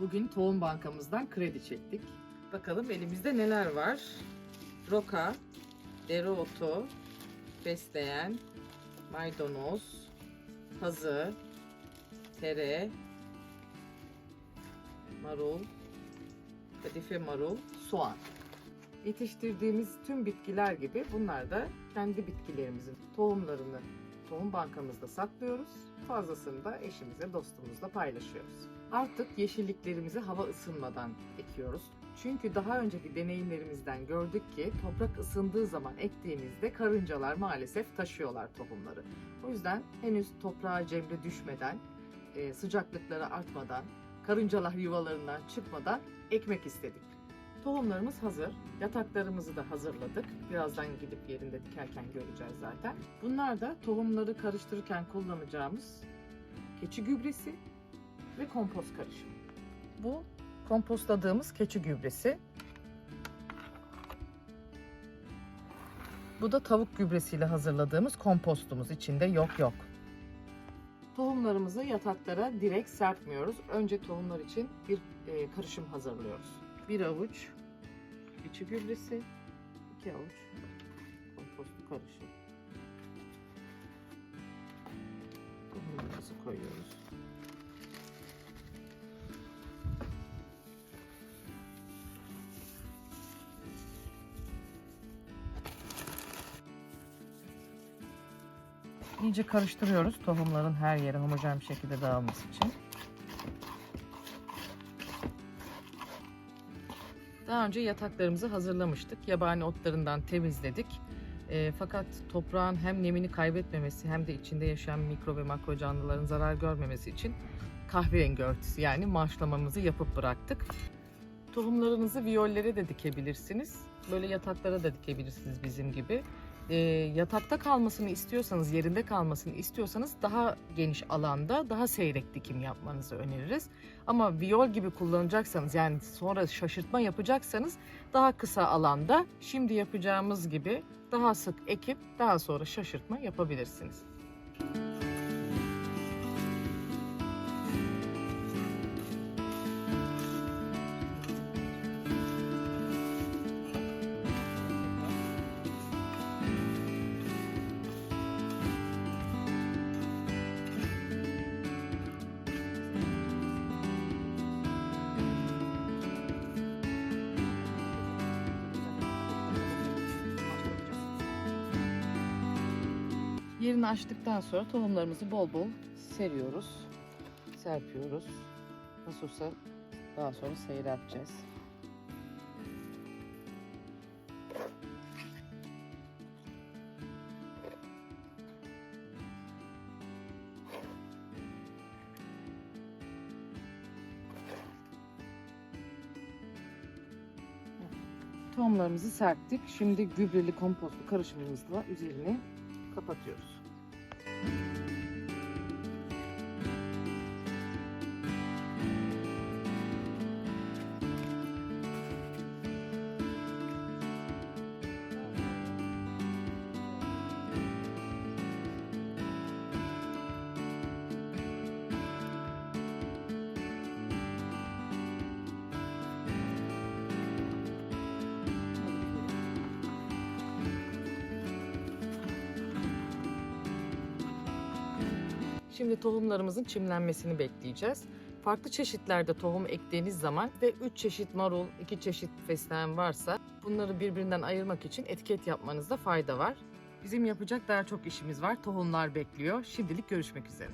Bugün tohum bankamızdan kredi çektik. Bakalım elimizde neler var. Roka, dereotu, fesleğen, maydanoz, pazı, tere, marul, kadife marul, soğan. Yetiştirdiğimiz tüm bitkiler gibi bunlar da kendi bitkilerimizin tohumlarını tohum bankamızda saklıyoruz. Fazlasını da eşimize, dostumuzla paylaşıyoruz. Artık yeşilliklerimizi hava ısınmadan ekiyoruz. Çünkü daha önceki deneyimlerimizden gördük ki toprak ısındığı zaman ektiğimizde karıncalar maalesef taşıyorlar tohumları. O yüzden henüz toprağa cemre düşmeden, e, sıcaklıkları artmadan, karıncalar yuvalarından çıkmadan ekmek istedik. Tohumlarımız hazır. Yataklarımızı da hazırladık. Birazdan gidip yerinde dikerken göreceğiz zaten. Bunlar da tohumları karıştırırken kullanacağımız keçi gübresi ve kompost karışımı. Bu kompostladığımız keçi gübresi. Bu da tavuk gübresiyle hazırladığımız kompostumuz. İçinde yok yok. Tohumlarımızı yataklara direkt serpmiyoruz. Önce tohumlar için bir e, karışım hazırlıyoruz. Bir avuç keçi gübresi, iki avuç kompostlu karışım. Tohumlarımızı koyuyoruz. İyice karıştırıyoruz tohumların her yere homojen bir şekilde dağılması için. Daha önce yataklarımızı hazırlamıştık. Yabani otlarından temizledik. E, fakat toprağın hem nemini kaybetmemesi hem de içinde yaşayan mikro ve makro canlıların zarar görmemesi için kahverengi örtüsü yani marşlamamızı yapıp bıraktık. Tohumlarınızı viyollere de dikebilirsiniz. Böyle yataklara da dikebilirsiniz bizim gibi. E, yatakta kalmasını istiyorsanız, yerinde kalmasını istiyorsanız daha geniş alanda daha seyrek dikim yapmanızı öneririz. Ama viyol gibi kullanacaksanız yani sonra şaşırtma yapacaksanız daha kısa alanda şimdi yapacağımız gibi daha sık ekip daha sonra şaşırtma yapabilirsiniz. Yerini açtıktan sonra tohumlarımızı bol bol seriyoruz. Serpiyoruz. Nasıl olsa daha sonra seyrelteceğiz. Tohumlarımızı serptik. Şimdi gübreli kompostlu karışımımızla üzerini kapatıyoruz. Thank you. Şimdi tohumlarımızın çimlenmesini bekleyeceğiz. Farklı çeşitlerde tohum ektiğiniz zaman ve 3 çeşit marul, 2 çeşit fesleğen varsa bunları birbirinden ayırmak için etiket yapmanızda fayda var. Bizim yapacak daha çok işimiz var. Tohumlar bekliyor. Şimdilik görüşmek üzere.